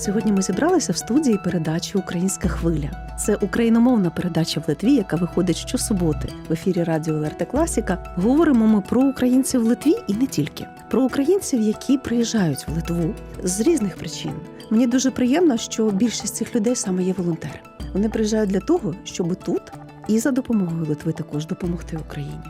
Сьогодні ми зібралися в студії передачі Українська хвиля. Це україномовна передача в Литві, яка виходить щосуботи в ефірі Радіо ЛРТ Класіка. Говоримо ми про українців в Литві і не тільки про українців, які приїжджають в Литву з різних причин. Мені дуже приємно, що більшість цих людей саме є волонтери. Вони приїжджають для того, щоб тут і за допомогою Литви також допомогти Україні.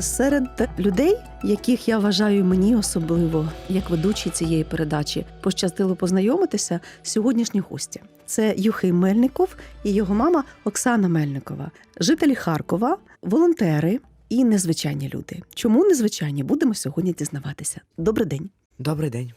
Серед людей, яких я вважаю мені особливо як ведучий цієї передачі, пощастило познайомитися сьогоднішні гості. Це Юхим Мельников і його мама Оксана Мельникова, жителі Харкова, волонтери і незвичайні люди. Чому незвичайні? Будемо сьогодні дізнаватися. Добрий день. Добрий день.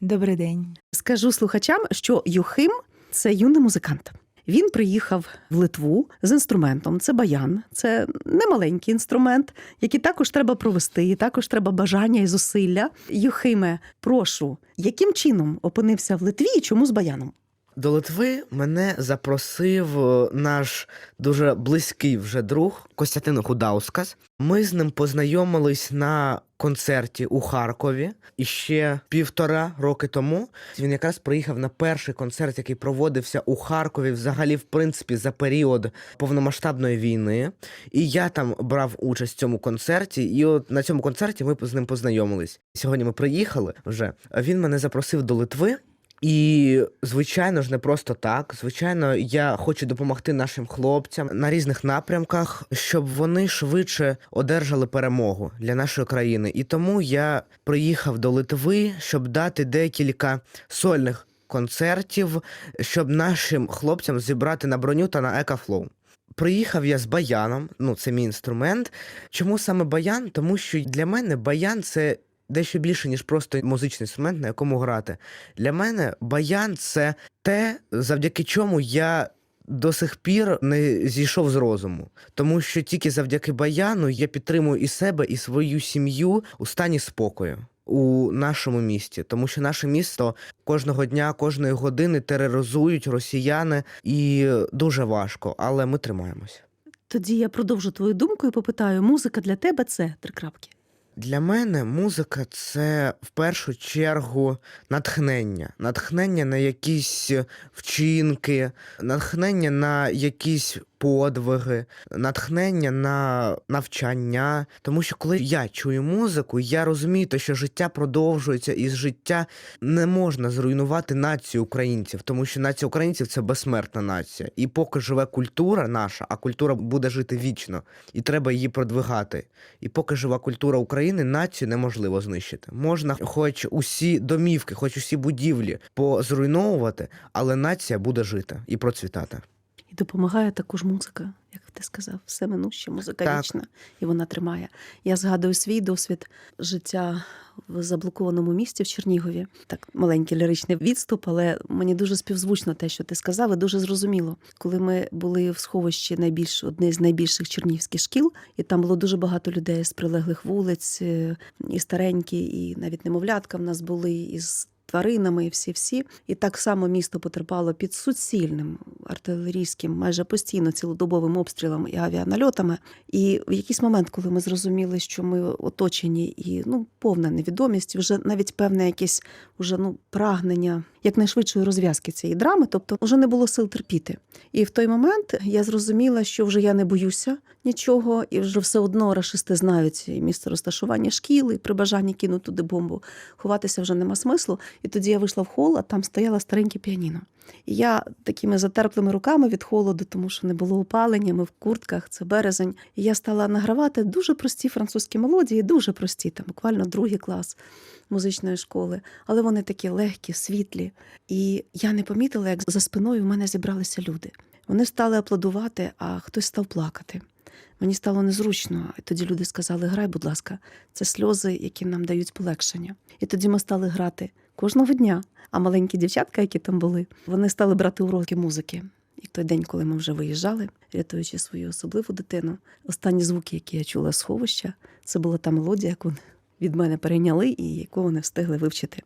Добрий день. Скажу слухачам, що Юхим це юний музикант. Він приїхав в Литву з інструментом. Це баян, це немаленький інструмент, який також треба провести, і також треба бажання і зусилля. Юхиме, прошу, яким чином опинився в Литві і чому з баяном? До Литви мене запросив е, наш дуже близький вже друг Костянтин Худаускас. Ми з ним познайомились на концерті у Харкові і ще півтора роки тому. Він якраз приїхав на перший концерт, який проводився у Харкові, взагалі, в принципі, за період повномасштабної війни. І я там брав участь в цьому концерті. І от на цьому концерті ми з ним познайомились. Сьогодні ми приїхали вже. Він мене запросив до Литви. І, звичайно ж, не просто так. Звичайно, я хочу допомогти нашим хлопцям на різних напрямках, щоб вони швидше одержали перемогу для нашої країни. І тому я приїхав до Литви, щоб дати декілька сольних концертів, щоб нашим хлопцям зібрати на броню та на екафлоу. Приїхав я з баяном, ну це мій інструмент. Чому саме баян? Тому що для мене баян це дещо більше, ніж просто музичний інструмент, на якому грати. Для мене баян це те, завдяки чому я до сих пір не зійшов з розуму. Тому що тільки завдяки баяну я підтримую і себе, і свою сім'ю у стані спокою. У нашому місті, тому що наше місто кожного дня, кожної години тероризують росіяни, і дуже важко, але ми тримаємось. Тоді я продовжу твою думку і попитаю: музика для тебе це три крапки. Для мене музика це в першу чергу натхнення. Натхнення на якісь вчинки, натхнення на якісь подвиги, натхнення на навчання. Тому що коли я чую музику, я розумію, те, що життя продовжується, і з життя не можна зруйнувати націю українців, тому що нація українців це безсмертна нація. І поки живе культура наша, а культура буде жити вічно, і треба її продвигати. І поки жива культура України, націю неможливо знищити. Можна, хоч усі домівки, хоч усі будівлі позруйновувати, але нація буде жити і процвітати. І допомагає також музика, як ти сказав, все минуще, музика вічна, і вона тримає. Я згадую свій досвід життя в заблокованому місті в Чернігові. Так, маленький ліричний відступ, але мені дуже співзвучно те, що ти сказав, і дуже зрозуміло. Коли ми були в сховищі найбільш одне з найбільших чернігівських шкіл, і там було дуже багато людей з прилеглих вулиць, е, і старенькі, і навіть немовлятка в нас були із. Тваринами і всі-всі, і так само місто потерпало під суцільним артилерійським, майже постійно цілодобовим обстрілом і авіанальотами. І в якийсь момент, коли ми зрозуміли, що ми оточені, і ну повна невідомість, вже навіть певне якесь уже ну прагнення якнайшвидшої розв'язки цієї драми, тобто вже не було сил терпіти. І в той момент я зрозуміла, що вже я не боюся нічого, і вже все одно рашисти знають місце розташування шкіл, і при бажанні кинути туди бомбу. Ховатися вже нема смислу. І тоді я вийшла в хол, а там стояла стареньке піаніно. І я такими затерплими руками від холоду, тому що не було опалення, ми в куртках, це березень. І я стала награвати дуже прості французькі мелодії, дуже прості, там буквально другий клас музичної школи, але вони такі легкі, світлі. І я не помітила, як за спиною в мене зібралися люди. Вони стали аплодувати, а хтось став плакати. Мені стало незручно, і тоді люди сказали: Грай, будь ласка, це сльози, які нам дають полегшення. І тоді ми стали грати кожного дня. А маленькі дівчатка, які там були, вони стали брати уроки музики. І в той день, коли ми вже виїжджали, рятуючи свою особливу дитину, останні звуки, які я чула з сховища, це була та мелодія, яку від мене перейняли і яку вони встигли вивчити.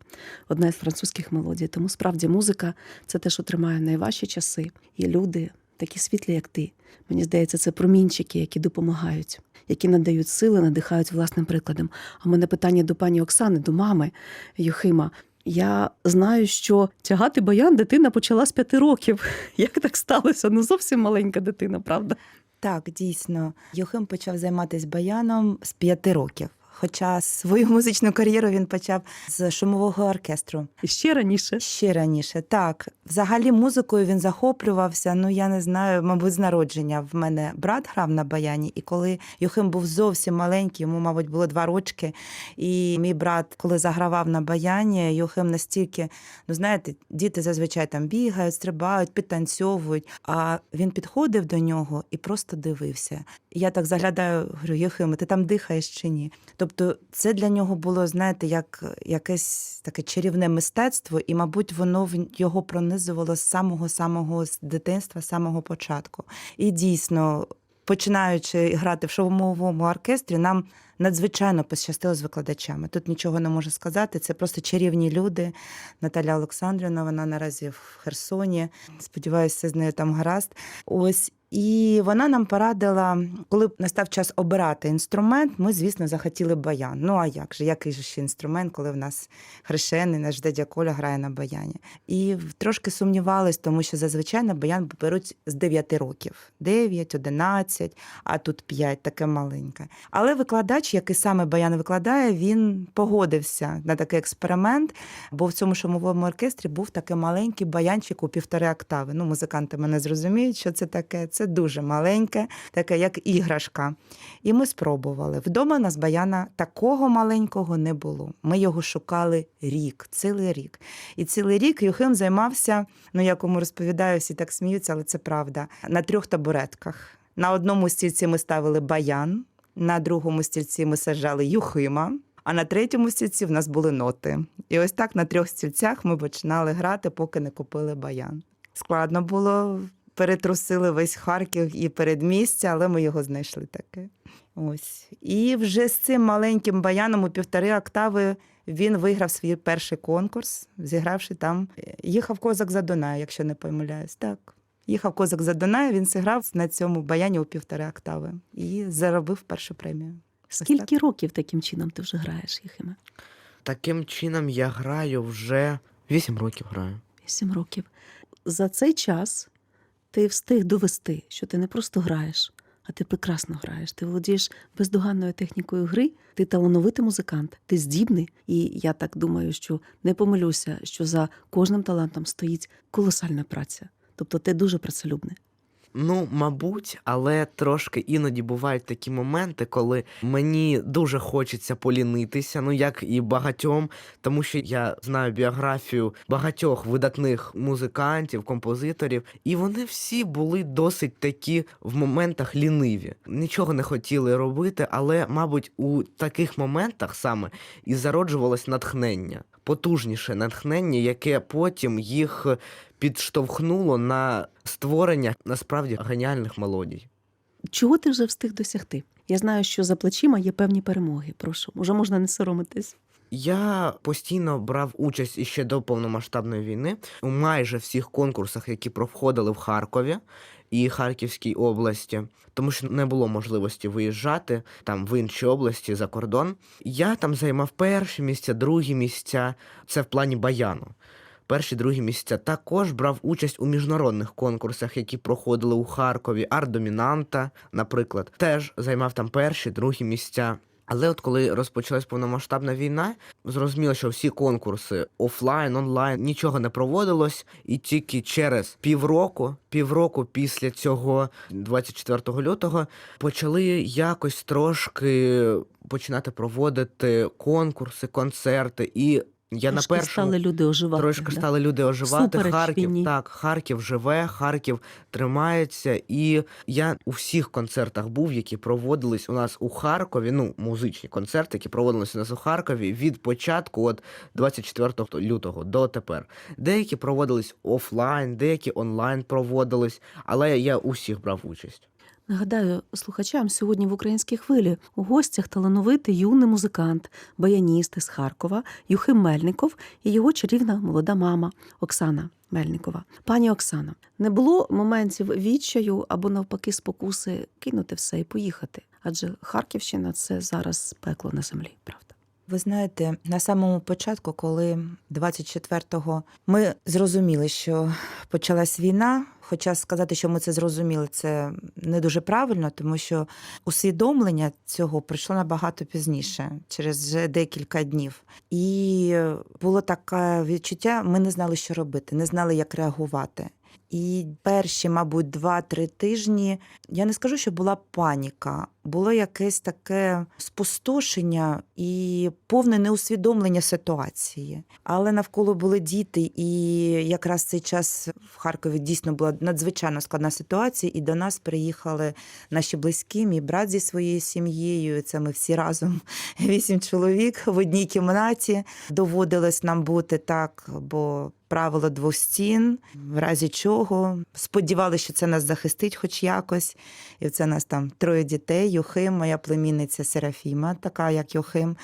Одна з французьких мелодій. Тому справді музика це те, що тримає найважчі часи, і люди такі світлі, як ти. Мені здається, це промінчики, які допомагають, які надають сили, надихають власним прикладом. А в мене питання до пані Оксани, до мами Юхима. Я знаю, що тягати баян дитина почала з п'яти років. Як так сталося? Ну зовсім маленька дитина, правда? Так, дійсно. Юхим почав займатися баяном з п'яти років. Хоча свою музичну кар'єру він почав з шумового оркестру І ще раніше. ще раніше. Так, взагалі музикою він захоплювався. Ну я не знаю, мабуть, з народження. В мене брат грав на баяні, і коли Юхим був зовсім маленький, йому, мабуть, було два рочки. І мій брат, коли загравав на баяні, Юхим настільки, ну знаєте, діти зазвичай там бігають, стрибають, підтанцьовують. А він підходив до нього і просто дивився. Я так заглядаю, говорю, Юхим, ти там дихаєш чи ні? Тобто, це для нього було, знаєте, як якесь таке чарівне мистецтво, і, мабуть, воно його пронизувало з самого самого з дитинства, з самого початку. І дійсно, починаючи грати в шоумовому оркестрі, нам надзвичайно пощастило з викладачами. Тут нічого не можу сказати. Це просто чарівні люди. Наталя Олександрівна, вона наразі в Херсоні. Сподіваюся, з нею там гаразд. Ось. І вона нам порадила, коли настав час обирати інструмент, ми, звісно, захотіли баян. Ну а як же, який же ще інструмент, коли в нас хрещений, наш дядя Коля грає на баяні. І трошки сумнівались, тому що зазвичай на баян беруть з 9 років: 9, 11, а тут 5, таке маленьке. Але викладач, який саме баян викладає, він погодився на такий експеримент, бо в цьому шумовому оркестрі був такий маленький баянчик у півтори октави. Ну, музиканти мене зрозуміють, що це таке. Це дуже маленьке, таке як іграшка. І ми спробували. Вдома нас баяна такого маленького не було. Ми його шукали рік, цілий рік. І цілий рік Юхим займався, ну я кому розповідаю, всі так сміються, але це правда, на трьох табуретках. На одному стільці ми ставили баян, на другому стільці ми саджали Юхима. А на третьому стільці в нас були ноти. І ось так на трьох стільцях ми починали грати, поки не купили баян. Складно було, перетрусили весь Харків і передмістя, але ми його знайшли таке. Ось. І вже з цим маленьким баяном у півтори октави він виграв свій перший конкурс, зігравши там. Їхав козак за Дунаю, якщо не помиляюсь. Так. Їхав козак за Дунаю, він зіграв на цьому баяні у півтори октави і заробив першу премію. Скільки років таким чином ти вже граєш, Юхиме? Таким чином я граю вже 8 років граю. Вісім років. За цей час ти встиг довести, що ти не просто граєш, а ти прекрасно граєш. Ти володієш бездоганною технікою гри, ти талановитий музикант, ти здібний. І я так думаю, що не помилюся, що за кожним талантом стоїть колосальна праця. Тобто ти дуже працелюбний. Ну, мабуть, але трошки іноді бувають такі моменти, коли мені дуже хочеться полінитися, ну як і багатьом, тому що я знаю біографію багатьох видатних музикантів, композиторів, і вони всі були досить такі в моментах ліниві. Нічого не хотіли робити, але, мабуть, у таких моментах саме і зароджувалось натхнення, потужніше натхнення, яке потім їх підштовхнуло на створення насправді геніальних мелодій. Чого ти вже встиг досягти? Я знаю, що за плечима є певні перемоги. Прошу, уже можна не соромитись. Я постійно брав участь іще до повномасштабної війни у майже всіх конкурсах, які проходили в Харкові і Харківській області, тому що не було можливості виїжджати там в інші області за кордон. Я там займав перші місця, другі місця. Це в плані баяну. Перші другі місця також брав участь у міжнародних конкурсах, які проходили у Харкові. Арт-домінанта, наприклад, теж займав там перші, другі місця. Але от коли розпочалась повномасштабна війна, зрозуміло, що всі конкурси офлайн, онлайн нічого не проводилось, і тільки через півроку, півроку після цього, 24 лютого, почали якось трошки починати проводити конкурси, концерти. І я Трошки на першому стали люди оживати. Трошки да? стали люди оживати. Всупереч Харків війні. так, Харків живе, Харків тримається. І я у всіх концертах був, які проводились у нас у Харкові. Ну, музичні концерти, які проводились у нас у Харкові від початку, от 24 лютого до тепер. Деякі проводились офлайн, деякі онлайн проводились, але я у всіх брав участь. Нагадаю слухачам, сьогодні в українській хвилі у гостях талановитий юний музикант, баяніст із Харкова Юхим Мельников і його чарівна молода мама Оксана Мельникова. Пані Оксана, не було моментів відчаю або навпаки спокуси кинути все і поїхати, адже Харківщина це зараз пекло на землі, правда? Ви знаєте, на самому початку, коли 24-го ми зрозуміли, що почалась війна. Хоча сказати, що ми це зрозуміли, це не дуже правильно, тому що усвідомлення цього прийшло набагато пізніше, через вже декілька днів. І було таке відчуття: ми не знали, що робити, не знали, як реагувати. І перші, мабуть, два-три тижні я не скажу, що була паніка, було якесь таке спустошення і повне неусвідомлення ситуації. Але навколо були діти, і якраз цей час в Харкові дійсно була надзвичайно складна ситуація, і до нас приїхали наші близькі, мій брат зі своєю сім'єю. Це ми всі разом вісім чоловік в одній кімнаті. Доводилось нам бути так, бо правило двох стін, в разі чого. Сподівалися, що це нас захистить хоч якось. І це нас там троє дітей. Юхим, моя племінниця Серафіма, така як Юхим.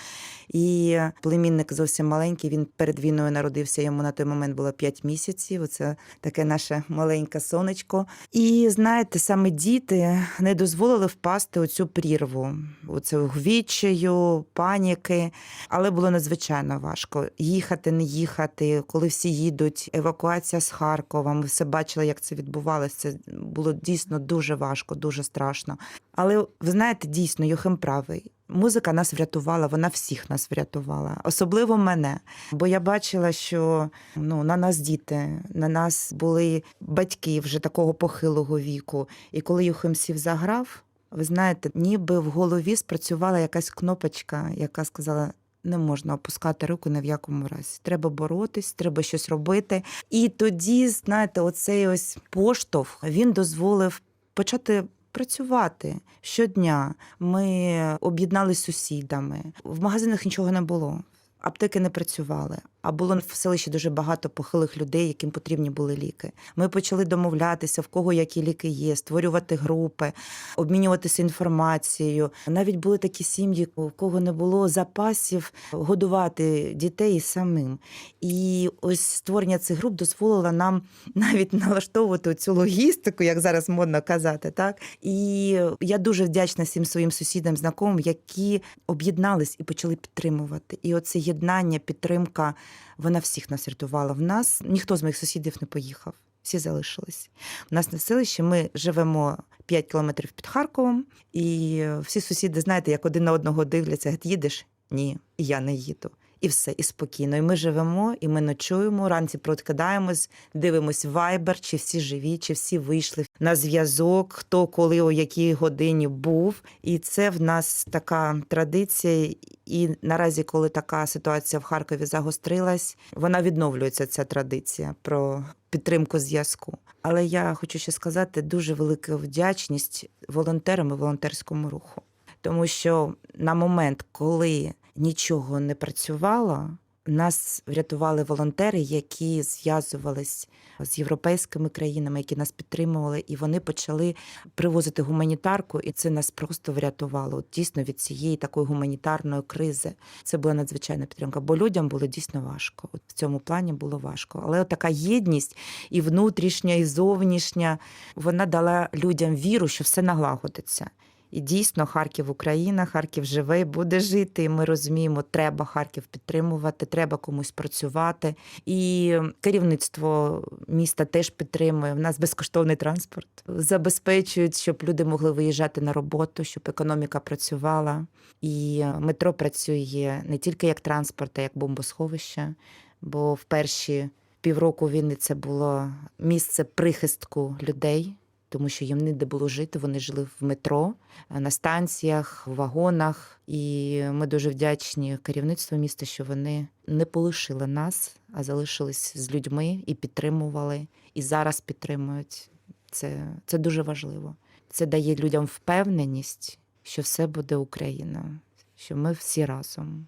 І племінник зовсім маленький. Він перед війною народився. Йому на той момент було 5 місяців. Це таке наше маленьке сонечко. І знаєте, саме діти не дозволили впасти у цю прірву, у цю відчаю, паніки. Але було надзвичайно важко їхати, не їхати, коли всі їдуть. Евакуація з Харкова. Ми все бачили, як це відбувалося. Це було дійсно дуже важко, дуже страшно. Але ви знаєте, дійсно, Йохим правий. Музика нас врятувала, вона всіх нас врятувала, особливо мене. Бо я бачила, що ну на нас діти, на нас були батьки вже такого похилого віку. І коли Юхим сів заграв, ви знаєте, ніби в голові спрацювала якась кнопочка, яка сказала. Не можна опускати руку ні в якому разі. Треба боротись, треба щось робити. І тоді, знаєте, оцей ось поштовх він дозволив почати працювати щодня. Ми об'єднали з сусідами. В магазинах нічого не було. Аптеки не працювали, а було в селищі дуже багато похилих людей, яким потрібні були ліки. Ми почали домовлятися, в кого які ліки є, створювати групи, обмінюватися інформацією. Навіть були такі сім'ї, у кого не було запасів годувати дітей самим. І ось створення цих груп дозволило нам навіть налаштовувати цю логістику, як зараз модно казати. Так і я дуже вдячна всім своїм сусідам, знайомим, які об'єднались і почали підтримувати. І оце єднання, підтримка, вона всіх нас рятувала. В нас ніхто з моїх сусідів не поїхав. Всі залишились. У нас на селищі ми живемо 5 кілометрів під Харковом, і всі сусіди, знаєте, як один на одного дивляться, їдеш? Ні, я не їду. І все, і спокійно. І ми живемо, і ми ночуємо. Ранці прокидаємось, дивимось вайбер, чи всі живі, чи всі вийшли на зв'язок, хто коли о якій годині був. І це в нас така традиція. І наразі, коли така ситуація в Харкові загострилась, вона відновлюється ця традиція про підтримку зв'язку. Але я хочу ще сказати дуже велика вдячність волонтерам і волонтерському руху, тому що на момент, коли нічого не працювало. Нас врятували волонтери, які зв'язувались з європейськими країнами, які нас підтримували, і вони почали привозити гуманітарку, і це нас просто врятувало дійсно від цієї такої гуманітарної кризи. Це була надзвичайна підтримка, бо людям було дійсно важко. От в цьому плані було важко. Але от така єдність і внутрішня, і зовнішня, вона дала людям віру, що все налагодиться. І дійсно, Харків Україна, Харків живе і буде жити. І ми розуміємо, треба Харків підтримувати, треба комусь працювати. І керівництво міста теж підтримує. В нас безкоштовний транспорт забезпечують, щоб люди могли виїжджати на роботу, щоб економіка працювала. І метро працює не тільки як транспорт, а як бомбосховище. Бо в перші півроку війни це було місце прихистку людей тому що їм ніде було жити. Вони жили в метро, на станціях, в вагонах. І ми дуже вдячні керівництву міста, що вони не полишили нас, а залишились з людьми і підтримували, і зараз підтримують. Це, це дуже важливо. Це дає людям впевненість, що все буде Україна, що ми всі разом.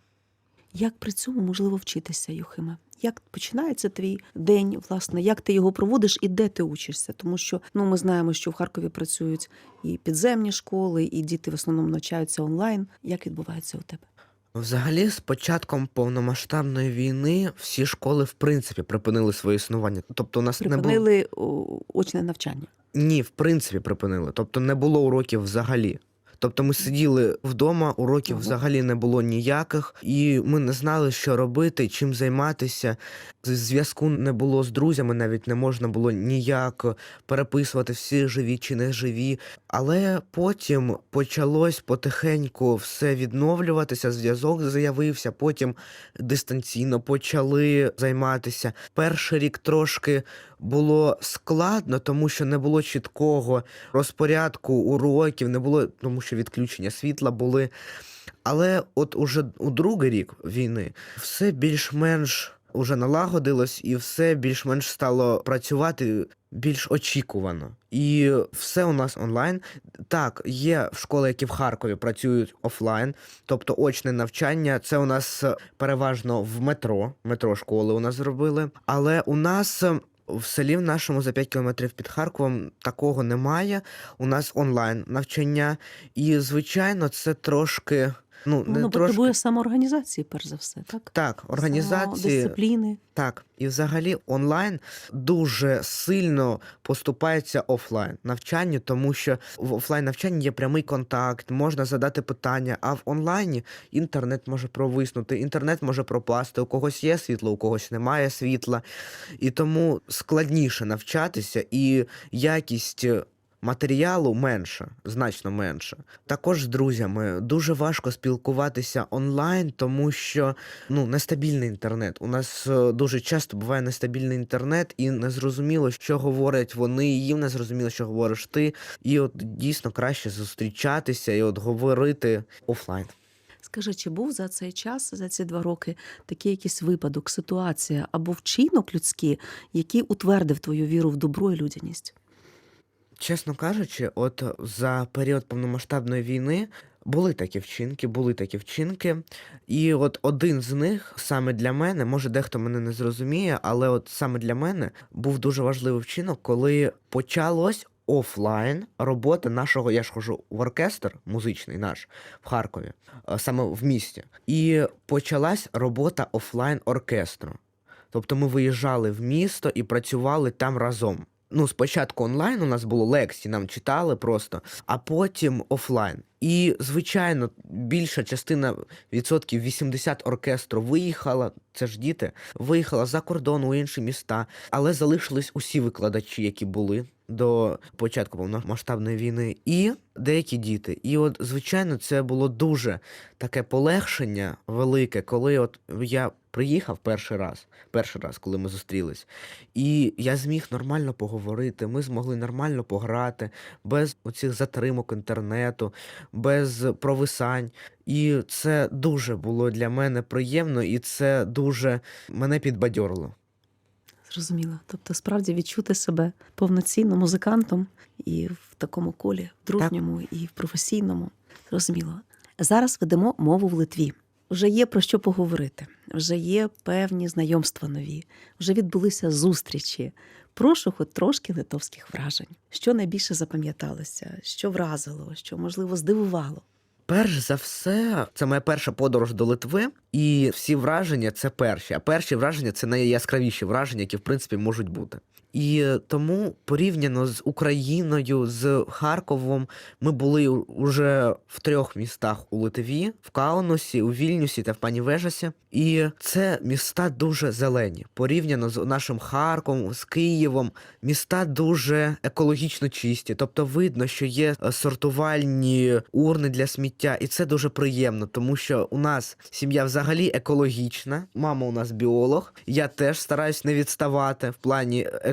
Як при цьому можливо вчитися, Юхиме? Як починається твій день, власне, як ти його проводиш і де ти учишся? Тому що ну ми знаємо, що в Харкові працюють і підземні школи, і діти в основному навчаються онлайн. Як відбувається у тебе? Взагалі, з початком повномасштабної війни всі школи в принципі припинили своє існування. Тобто, у нас не було очне навчання. ні, в принципі, припинили. Тобто, не було уроків взагалі. Тобто ми сиділи вдома, уроків Ага. взагалі не було ніяких, і ми не знали, що робити, чим займатися. Зв'язку не було з друзями, навіть не можна було ніяк переписувати всі живі чи не живі. Але потім почалось потихеньку все відновлюватися. Зв'язок з'явився, потім дистанційно почали займатися. Перший рік трошки було складно, тому що не було чіткого розпорядку уроків, не було, тому що відключення світла були. Але от уже у другий рік війни все більш-менш уже налагодилось, і все більш-менш стало працювати більш очікувано. І все у нас онлайн. Так, є школи, які в Харкові працюють офлайн, тобто очне навчання. Це у нас е, переважно в метро, метро школи у нас зробили. Але у нас е, в селі в нашому за 5 кілометрів під Харковом такого немає. У нас онлайн навчання, і звичайно, це трошки. Ну, Воно трошки потребує самоорганізації, перш за все, так? так, організації дисципліни. так, і взагалі онлайн дуже сильно поступається офлайн навчанню, тому що в офлайн навчанні є прямий контакт, можна задати питання, а в онлайні інтернет може провиснути, інтернет може пропасти, у когось є світло, у когось немає світла. І тому складніше навчатися, і якість матеріалу менша, значно менша. Також з друзями дуже важко спілкуватися онлайн, тому що ну нестабільний інтернет. У нас е, дуже часто буває нестабільний інтернет, і незрозуміло, що говорять вони, їм не зрозуміло, що говориш ти. І от дійсно краще зустрічатися і от говорити офлайн. Скажи, чи був за цей час, за ці два роки, такий якийсь випадок, ситуація або вчинок людський, який утвердив твою віру в добро і людяність? Чесно кажучи, от за період повномасштабної війни були такі вчинки, були такі вчинки. І от один з них саме для мене, може дехто мене не зрозуміє, але от саме для мене був дуже важливий вчинок, коли почалось офлайн робота нашого, я ж хожу в оркестр музичний наш в Харкові, е, саме в місті. І почалась робота офлайн оркестру. Тобто ми виїжджали в місто і працювали там разом. Ну, спочатку онлайн у нас було лекції, нам читали просто, а потім офлайн. І, звичайно, більша частина відсотків 80 оркестру виїхала, це ж діти, виїхала за кордон у інші міста, але залишились усі викладачі, які були до початку повномасштабної війни, і деякі діти. І от, звичайно, це було дуже таке полегшення велике, коли от я приїхав перший раз, перший раз, коли ми зустрілись, і я зміг нормально поговорити. Ми змогли нормально пограти без оцих затримок інтернету, без провисань. І це дуже було для мене приємно, і це дуже мене підбадьорило. Зрозуміло. Тобто, справді відчути себе повноцінно музикантом і в такому колі, в дружньому і в професійному. Зрозуміло. Зараз ведемо мову в Литві. Вже є про що поговорити, вже є певні знайомства нові, вже відбулися зустрічі. Прошу хоч трошки литовських вражень. Що найбільше запам'яталося, що вразило, що можливо здивувало. Перш за все, це моя перша подорож до Литви, і всі враження це перші. А перші враження це найяскравіші враження, які в принципі можуть бути. І тому порівняно з Україною, з Харковом, ми були уже в трьох містах у Литві: в Каунусі, у Вільнюсі та в Панівежасі. І це міста дуже зелені. Порівняно з нашим Харковом, з Києвом, міста дуже екологічно чисті. Тобто видно, що є е, сортувальні урни для сміття, і це дуже приємно, тому що у нас сім'я взагалі екологічна. Мама у нас біолог. Я теж стараюсь не відставати в плані екології,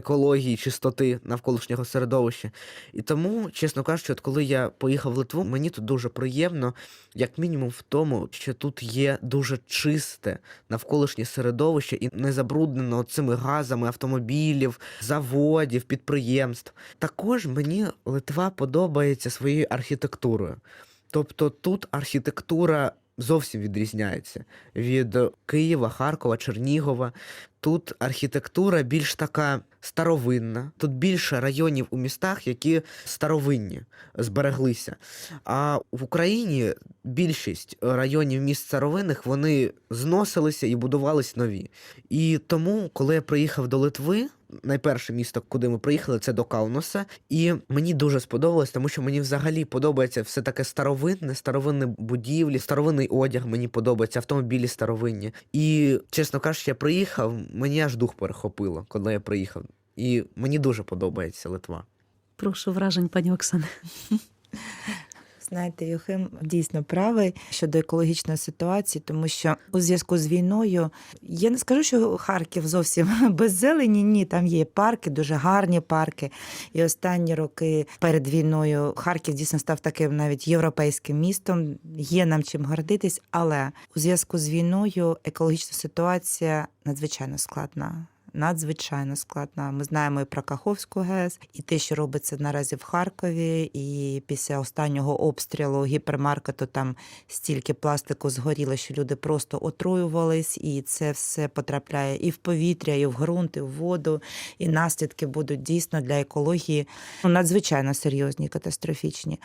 чистоти навколишнього середовища. І тому, чесно кажучи, от коли я поїхав в Литву, мені тут дуже приємно, як мінімум, в тому, що тут є дуже чисте навколишнє середовище і не забруднено цими газами автомобілів, заводів, підприємств. Також мені Литва подобається своєю архітектурою. Тобто тут архітектура зовсім відрізняється від Києва, Харкова, Чернігова. Тут архітектура більш така старовинна. Тут більше районів у містах, які старовинні, збереглися. А в Україні більшість районів міст старовинних вони зносилися і будувались нові. І тому, коли я приїхав до Литви, найперше місто, куди ми приїхали, це до Кауноса. І мені дуже сподобалось, тому що мені взагалі подобається все таке старовинне, старовинні будівлі, старовинний одяг. Мені подобається, автомобілі старовинні. І чесно кажучи, я приїхав, мені аж дух перехопило, коли я приїхав. І мені дуже подобається Литва. Прошу вражень, пані Оксане. Знаєте, Юхим дійсно правий щодо екологічної ситуації, тому що у зв'язку з війною я не скажу, що Харків зовсім без зелені. Ні, там є парки, дуже гарні парки. І останні роки перед війною Харків дійсно став таким навіть європейським містом. Є нам чим гордитись, але у зв'язку з війною екологічна ситуація надзвичайно складна. Надзвичайно складна. Ми знаємо і про Каховську ГЕС, і те, що робиться наразі в Харкові, і після останнього обстрілу гіпермаркету там стільки пластику згоріло, що люди просто отруювались, і це все потрапляє і в повітря, і в ґрунт, і в воду. І наслідки будуть дійсно для екології ну, надзвичайно серйозні, катастрофічні.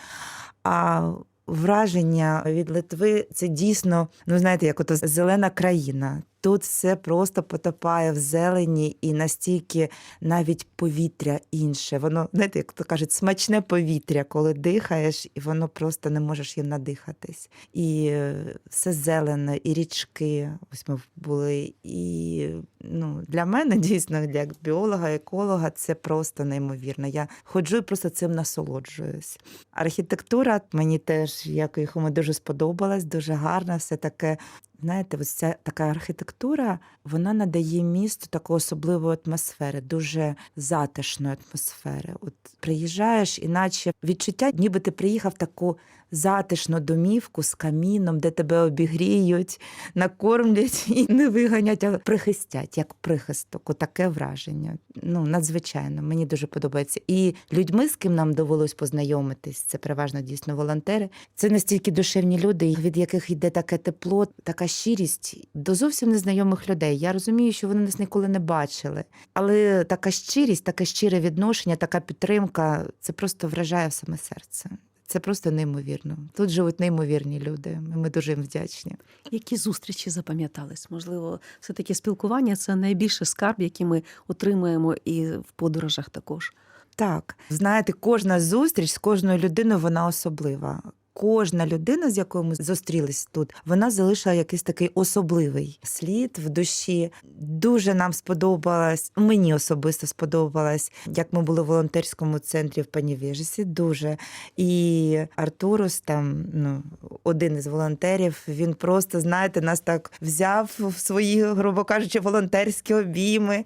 А враження від Литви це дійсно, ну знаєте, як ото зелена країна. Тут все просто потопає в зелені, і настільки навіть повітря інше. Воно, знаєте, як то кажуть, смачне повітря, коли дихаєш, і воно просто не можеш їм надихатись. І е, все зелене, і річки. Ось ми були. І ну, для мене дійсно, як біолога, еколога, це просто неймовірно. Я ходжу і просто цим насолоджуюсь. Архітектура мені теж, як і дуже сподобалась, дуже гарна, все таке знаєте, ось ця така архітектура вона надає місту таку особливу атмосфери, дуже затишної атмосфери. От приїжджаєш, іначе відчуття, ніби ти приїхав в таку затишну домівку з каміном, де тебе обігріють, накормлять і не виганять, а прихистять, як прихисток. Отаке враження. Ну, надзвичайно, мені дуже подобається. І людьми, з ким нам довелось познайомитись, це переважно дійсно волонтери. Це настільки душевні люди, від яких йде таке тепло, така щирість до зовсім незнайомих людей. Я розумію, що вони нас ніколи не бачили. Але така щирість, таке щире відношення, така підтримка це просто вражає саме серце. Це просто неймовірно. Тут живуть неймовірні люди. Ми дуже їм вдячні. Які зустрічі запам'ятались? Можливо, все-таки спілкування це найбільший скарб, який ми отримуємо і в подорожах також. Так, знаєте, кожна зустріч з кожною людиною вона особлива. Кожна людина, з якою ми зустрілись тут, вона залишила якийсь такий особливий слід в душі. Дуже нам сподобалось, мені особисто сподобалось, як ми були в волонтерському центрі в Панівіжесі. Дуже. І Артурус, там ну, один із волонтерів, він просто, знаєте, нас так взяв в свої, грубо кажучи, волонтерські обійми,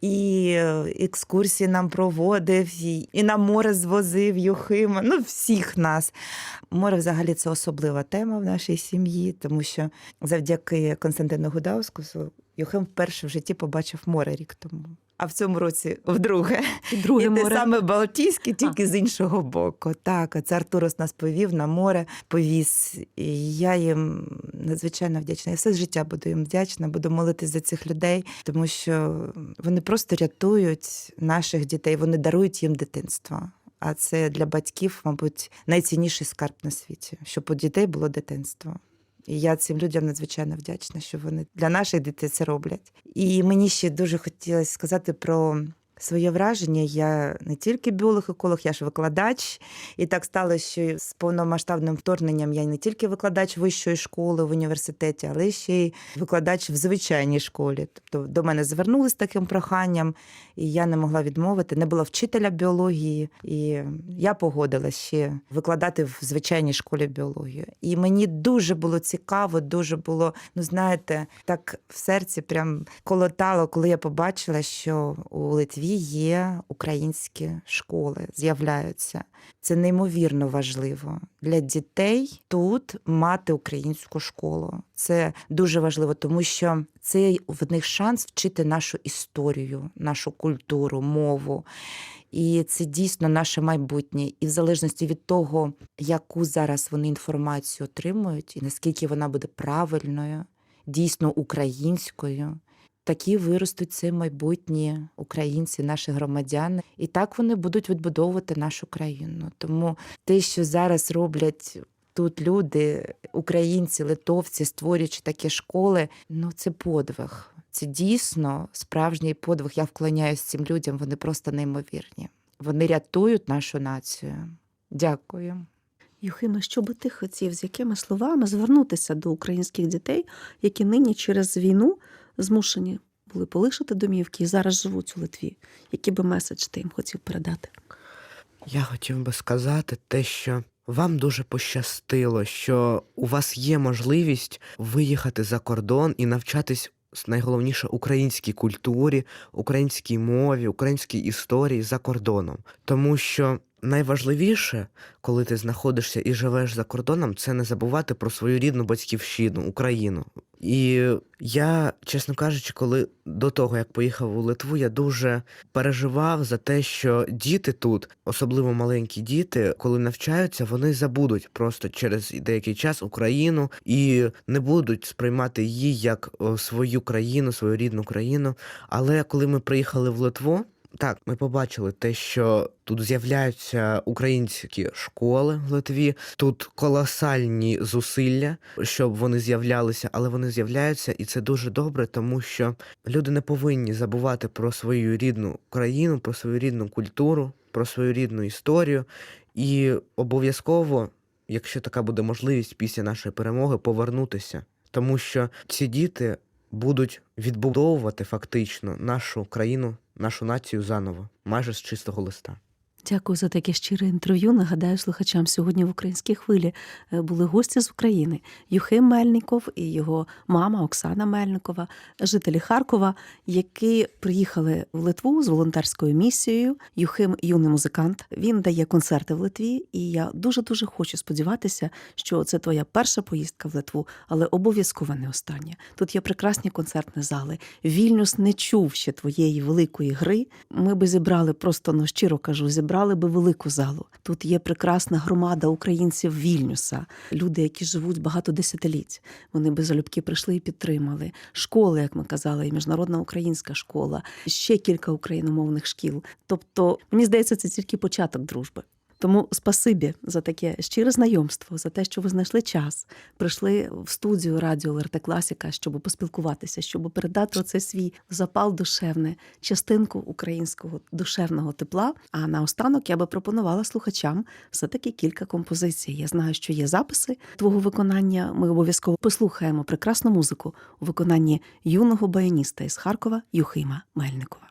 і е, екскурсії нам проводив, і, і на море звозив Юхима. Ну, всіх нас. Море взагалі це особлива тема в нашій сім'ї, тому що завдяки Константину Гудаускусу Юхим вперше в житті побачив море рік тому. А в цьому році вдруге. І друге і те море. саме Балтійське, тільки з іншого боку. Так, а це Артурос нас повів на море, повіз. І я їм надзвичайно вдячна. Я все життя буду їм вдячна, буду молитись за цих людей, тому що вони просто рятують наших дітей, вони дарують їм дитинство. А це для батьків, мабуть, найцінніший скарб на світі, щоб у дітей було дитинство. І я цим людям надзвичайно вдячна, що вони для наших дітей це роблять. І мені ще дуже хотілося сказати про своє враження. Я не тільки біолог-еколог, я ж викладач. І так сталося, що з повномасштабним вторгненням я не тільки викладач вищої школи в університеті, але ще й викладач в звичайній школі. Тобто до мене звернулись з таким проханням, і я не могла відмовити. Не було вчителя біології, і я погодилась ще викладати в звичайній школі біологію. І мені дуже було цікаво, дуже було, ну знаєте, так в серці прям колотало, коли я побачила, що у Литві є українські школи, з'являються. Це неймовірно важливо для дітей тут мати українську школу. Це дуже важливо, тому що це в них шанс вчити нашу історію, нашу культуру, мову. І це дійсно наше майбутнє. І в залежності від того, яку зараз вони інформацію отримують, і наскільки вона буде правильною, дійсно українською, такі виростуть це майбутні українці, наші громадяни, і так вони будуть відбудовувати нашу країну. Тому те, що зараз роблять. Тут люди, українці, литовці, створюючи такі школи, ну це подвиг. Це дійсно справжній подвиг. Я вклоняюсь цим людям. Вони просто неймовірні. Вони рятують нашу націю. Дякую. Юхиме, що би ти хотів, з якими словами звернутися до українських дітей, які нині через війну змушені були полишити домівки і зараз живуть у Литві? Який би меседж ти їм хотів передати? Я хотів би сказати те, що вам дуже пощастило, що у вас є можливість виїхати за кордон і навчатись найголовніше українській культурі, українській мові, українській історії за кордоном. Тому що найважливіше, коли ти знаходишся і живеш за кордоном, це не забувати про свою рідну батьківщину, Україну. І я, чесно кажучи, коли до того як поїхав у Литву, я дуже переживав за те, що діти тут, особливо маленькі діти, коли навчаються, вони забудуть просто через деякий час Україну і не будуть сприймати її як свою країну, свою рідну країну. Але коли ми приїхали в Литву. Так, ми побачили те, що тут з'являються українські школи в Литві. Тут колосальні зусилля, щоб вони з'являлися, але вони з'являються, і це дуже добре, тому що люди не повинні забувати про свою рідну країну, про свою рідну культуру, про свою рідну історію. І обов'язково, якщо така буде можливість після нашої перемоги, повернутися, тому що ці діти будуть відбудовувати фактично нашу країну, нашу націю заново, майже з чистого листа. Дякую за таке щире інтерв'ю. Нагадаю слухачам, сьогодні в українській хвилі е, були гості з України Юхим Мельников і його мама Оксана Мельникова, жителі Харкова, які приїхали в Литву з волонтерською місією. Юхим юний музикант. Він дає концерти в Литві, і я дуже дуже хочу сподіватися, що це твоя перша поїздка в Литву, але обов'язково не остання. Тут є прекрасні концертні зали. Вільнюс не чув ще твоєї великої гри. Ми би зібрали просто ну щиро кажу, зібрали би велику залу. Тут є прекрасна громада українців Вільнюса, люди, які живуть багато десятиліть. Вони би залюбки прийшли і підтримали. Школи, як ми казали, і міжнародна українська школа, ще кілька україномовних шкіл. Тобто, мені здається, це тільки початок дружби. Тому спасибі за таке щире знайомство, за те, що ви знайшли час, прийшли в студію радіо ЛРТ Класіка, щоб поспілкуватися, щоб передати оцей свій запал душевний, частинку українського душевного тепла. А наостанок я би пропонувала слухачам все-таки кілька композицій. Я знаю, що є записи твого виконання. Ми обов'язково послухаємо прекрасну музику у виконанні юного баяніста із Харкова Юхима Мельникова.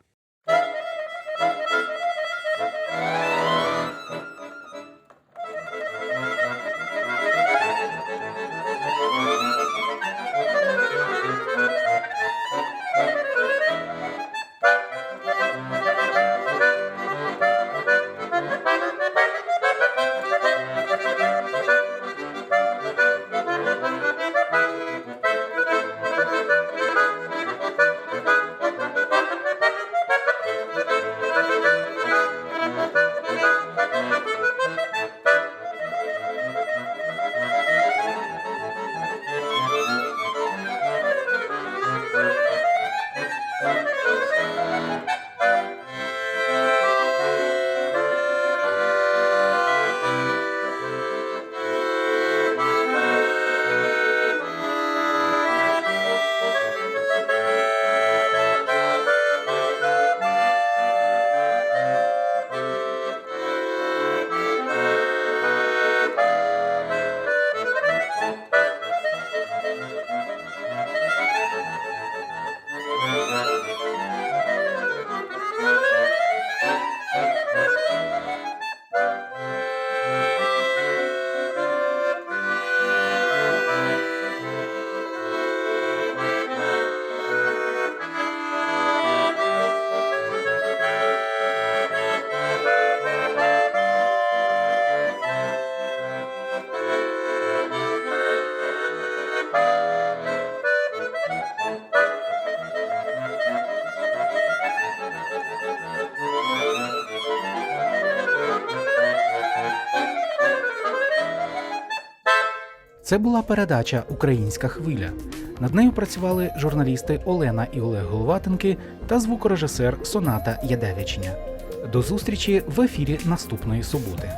Це була передача Українська хвиля. Над нею працювали журналісти Олена і Олег Головатенки та звукорежисер Соната Ядевичня. До зустрічі в ефірі наступної суботи.